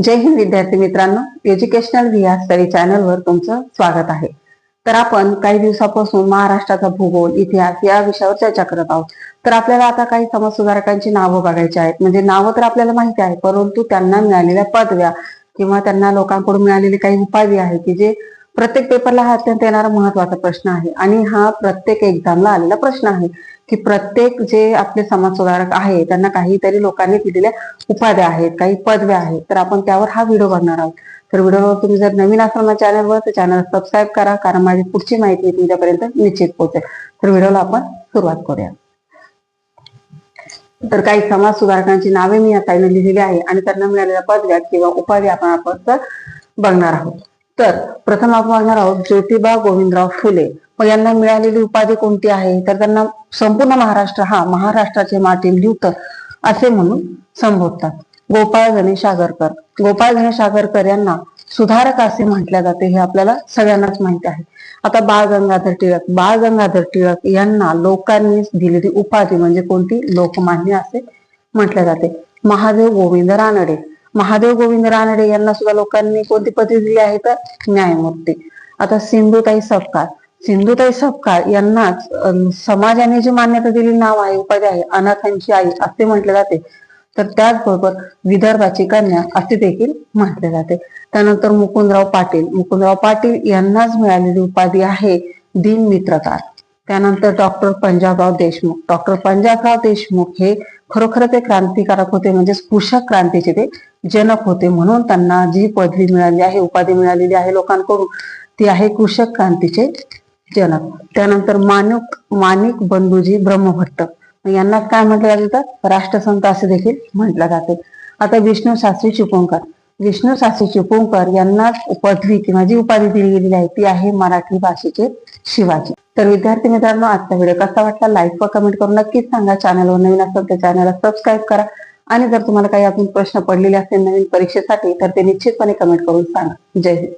जय हिंद विद्यार्थी मित्रांनो. Educational via study चॅनलवर तुमचं स्वागत आहे. तर आपण काही दिवसापासून महाराष्ट्राचा भूगोल इतिहास या विषयावर चर्चा करत आहोत. तर आपल्याला आता काही समाज सुधारकांची नावं बघायची आहेत. म्हणजे नावं तर आपल्याला माहिती आहे परंतु त्यांना मिळालेल्या पदव्या किंवा त्यांना लोकांकडून मिळालेली काही उपाधी आहे की जे प्रत्येक पेपरला हा अत्यंत येणारा महत्त्वाचा प्रश्न आहे. आणि हा प्रत्येक एक्झामला आलेला प्रश्न आहे. की प्रत्येक जे आपले समाज सुधारक आहे त्यांना काहीतरी लोकांनी दिलेल्या उपाध्या आहेत काही पदव्या आहेत तर आपण त्यावर हा व्हिडिओ बघणार आहोत. तर व्हिडिओ तुम्ही जर नवीन असाल ना चॅनलवर तर चॅनल सबस्क्राईब करा कारण माझी पुढची माहिती तुमच्यापर्यंत निश्चित पोहोचेल. तर व्हिडिओला आपण सुरुवात करूया तर काही समाज सुधारकांची नावे मी या साईडने लिहिलेली आहे आणि त्यांना मिळालेल्या पदव्या किंवा उपाध्या आपण आपण तर बघणार आहोत. तर प्रथम आपण बघणार आहोत ज्योतिबा गोविंदराव फुले. मग यांना मिळालेली उपाधी कोणती आहे? तर त्यांना संपूर्ण महाराष्ट्र हा महाराष्ट्राचे माटील द्यूत असे म्हणून संबोधतात. गोपाळ गणेश आगरकर गोपाळ गणेश आगरकर यांना सुधारक असे म्हटले जाते हे आपल्याला सगळ्यांनाच माहिती आहे. आता बाळ गंगाधर टिळक. बाळ गंगाधर टिळक यांना लोकांनी दिलेली उपाधी म्हणजे कोणती? लोकमान्य असे म्हटले जाते. महादेव गोविंद रानडे. महादेव गोविंद रानडे यांना सुद्धा लोकांनी कोणती पदवी दिली आहे? तर न्यायमूर्ती. आता सिंधुताई सपकाळ सिंधुताई सपकाळ यांनाच समाजाने जी मान्यता दिलेली नाव आहे उपाधी आहे अनाथांची आई असे म्हटले जाते. तर त्याचबरोबर विदर्भाची कन्या असे देखील म्हटले जाते. त्यानंतर मुकुंदराव पाटील. मुकुंदराव पाटील यांनाच मिळालेली उपाधी आहे दिन मित्रकार त्यानंतर डॉक्टर पंजाबराव देशमुख. डॉक्टर पंजाबराव देशमुख हे खरोखर ते क्रांतिकारक होते म्हणजे कृषक क्रांतीचे ते जनक होते म्हणून त्यांना जी पदवी मिळाली आहे उपाधी मिळालेली आहे लोकांकडून ती आहे कृषक क्रांतीचे जनक त्यानंतर माणिक माणिक बंधूजी ब्रह्मभट्ट. यांना काय म्हटलं जाते तर? राष्ट्रसंत असे देखील म्हटलं जाते. आता विष्णू शास्त्री चिपळूणकर. विष्णू शास्त्री चिपळूणकर यांना पदवी किंवा जी उपाधी दिली गेलेली आहे ती आहे मराठी भाषेचे शिवाजी. तर विद्यार्थी मित्रांनो आजचा व्हिडिओ कसा वाटला? लाईक व कमेंट करून नक्कीच सांगा. चॅनलवर नवीन असेल तर चॅनलला सबस्क्राईब करा. आणि जर तुम्हाला काही अजून प्रश्न पडलेले असतील नवीन परीक्षेसाठी तर ते निश्चितपणे कमेंट करून सांगा. जय हिंद.